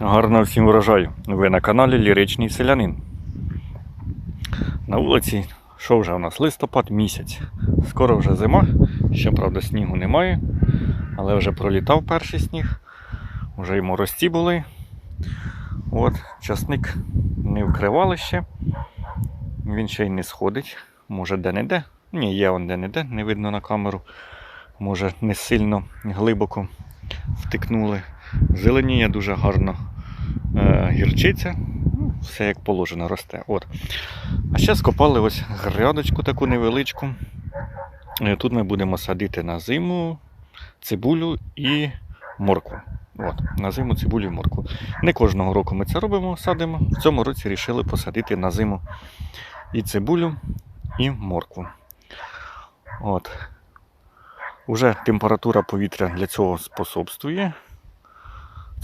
Гарного всім врожаю. Ви на каналі Ліричний Селянин. На вулиці, що вже у нас? Листопад місяць. Скоро вже зима. Ще, правда, снігу немає. Але вже пролітав перший сніг. Вже й морозці були. От, часник не вкривали ще. Він ще й не сходить. Може де-не-де. Ні, є он де-не-де, не видно на камеру. Може не сильно глибоко втикнули. Зеленіє дуже гарно е, гірчиця. Ну, Все як положено росте. От. А ще скопали ось грядочку таку невеличку. Е, Тут ми будемо садити на зиму цибулю і моркву. От, на зиму цибулю і моркву. Не кожного року ми це робимо, садимо. В цьому році вирішили посадити на зиму і цибулю, і моркву. От. Уже температура повітря для цього способствує.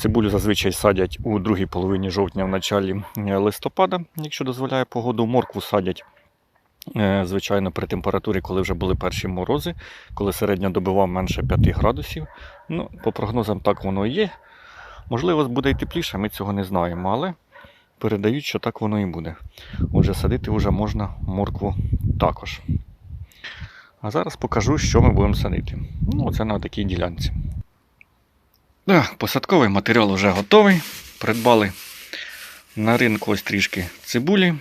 Цибулю зазвичай садять у другій половині жовтня, в началі е, листопада, якщо дозволяє погоду. Моркву садять, е, звичайно, при температурі, коли вже були перші морози, коли середня добива менше 5 градусів. Ну, по прогнозам так воно і є. Можливо, буде і тепліше, ми цього не знаємо, але передають, що так воно і буде. Отже, садити вже можна моркву також. А зараз покажу, що ми будемо садити. Ну, це на такій ділянці. Так, посадковий матеріал вже готовий. Придбали на ринку ось трішки цибулі.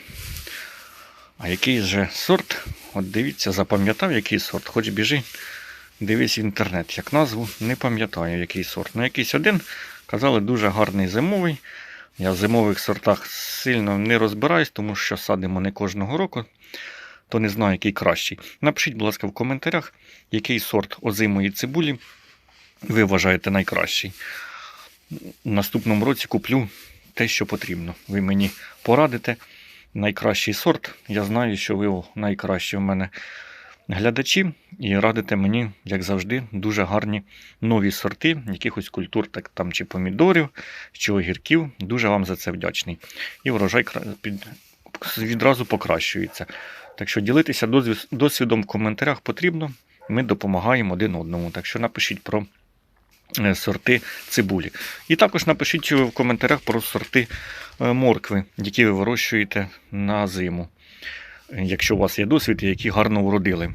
А який же сорт? От дивіться, запам'ятав, який сорт. Хоч біжи, дивись інтернет. Як назву, не пам'ятаю, який сорт. Ну, якийсь один. Казали, дуже гарний зимовий. Я в зимових сортах сильно не розбираюсь, тому що садимо не кожного року, то не знаю, який кращий. Напишіть, будь ласка, в коментарях, який сорт озимої цибулі ви вважаєте найкращий. В наступному році куплю те, що потрібно. Ви мені порадите найкращий сорт. Я знаю, що ви найкращі в мене глядачі, і радите мені, як завжди, дуже гарні нові сорти якихось культур, так там чи помідорів, чи огірків. Дуже вам за це вдячний. І врожай під- відразу покращується. Так що ділитися досвідом в коментарях потрібно. Ми допомагаємо один одному. Так що напишіть про сорти цибулі. І також напишіть в коментарях про сорти е, моркви, які ви вирощуєте на зиму. Е, Якщо у вас є досвід, які гарно вродили.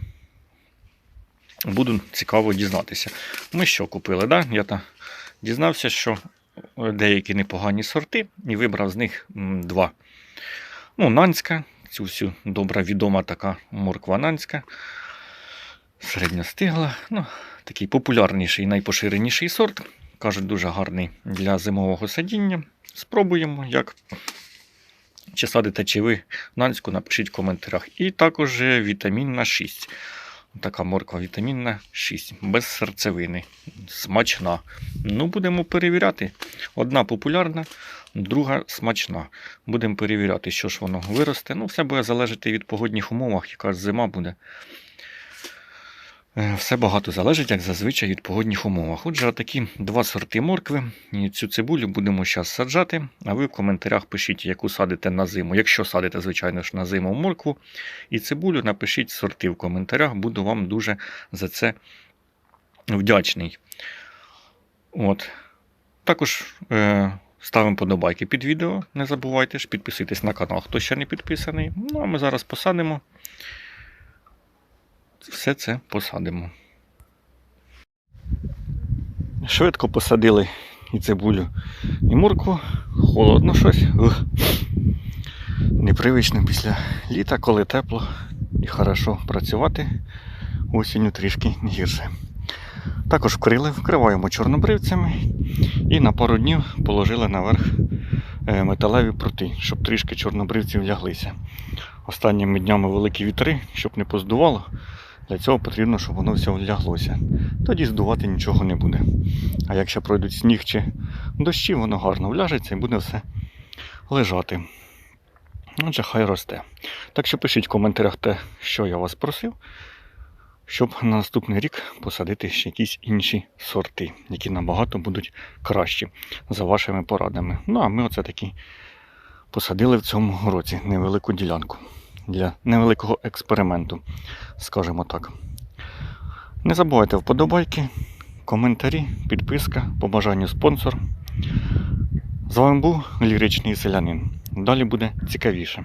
Буду цікаво дізнатися. Ми що купили? Да? Я та дізнався, що е, деякі непогані сорти, і вибрав з них два. Ну, Нанська, цю всю добра відома така морква Нанська. Середньостигла. Ну, такий популярніший, найпоширеніший сорт. Кажуть, дуже гарний для зимового садіння. Спробуємо, як. Чи садите, чи ви нанську, напишіть в коментарях. І також вітамінна 6. Така морква вітамінна 6, без серцевини. Смачна. Ну, будемо перевіряти. Одна популярна, друга смачна. Будемо перевіряти, що ж воно виросте. Ну, все буде залежати від погодних умов, яка зима буде. Е, Все багато залежить, як зазвичай, від погодних умовах. Отже, такі два сорти моркви. Цю цибулю будемо зараз саджати. А ви в коментарях пишіть, яку садите на зиму. Якщо садите, звичайно ж, на зиму моркву і цибулю, напишіть сорти в коментарях. Буду вам дуже за це вдячний. От. Також е, ставимо подобайки під відео. Не забувайте ж, підписуйтесь на канал, хто ще не підписаний. Ну, а ми зараз посадимо все це посадимо. Швидко посадили і цибулю, і моркву. Холодно щось. Ух. Непривично після літа, коли тепло і хорошо працювати. Осінню трішки гірше. Також вкрили, вкриваємо чорнобривцями і на пару днів положили наверх е, металеві прути, щоб трішки чорнобривців ляглися. Останніми днями великі вітри, щоб не поздувало. Для цього потрібно, щоб воно все ляглося. Тоді здувати нічого не буде. А якщо пройдуть сніг чи дощі, воно гарно вляжеться і буде все лежати. Отже, хай росте. Так що пишіть в коментарях те, що я вас просив, щоб на наступний рік посадити ще якісь інші сорти, які набагато будуть кращі за вашими порадами. Ну, а ми оце такі посадили в цьому році невелику ділянку для невеликого експерименту, скажімо так. Не забувайте вподобайки, коментарі, підписка, побажання спонсор. З вами був ліричний селянин. Далі буде цікавіше.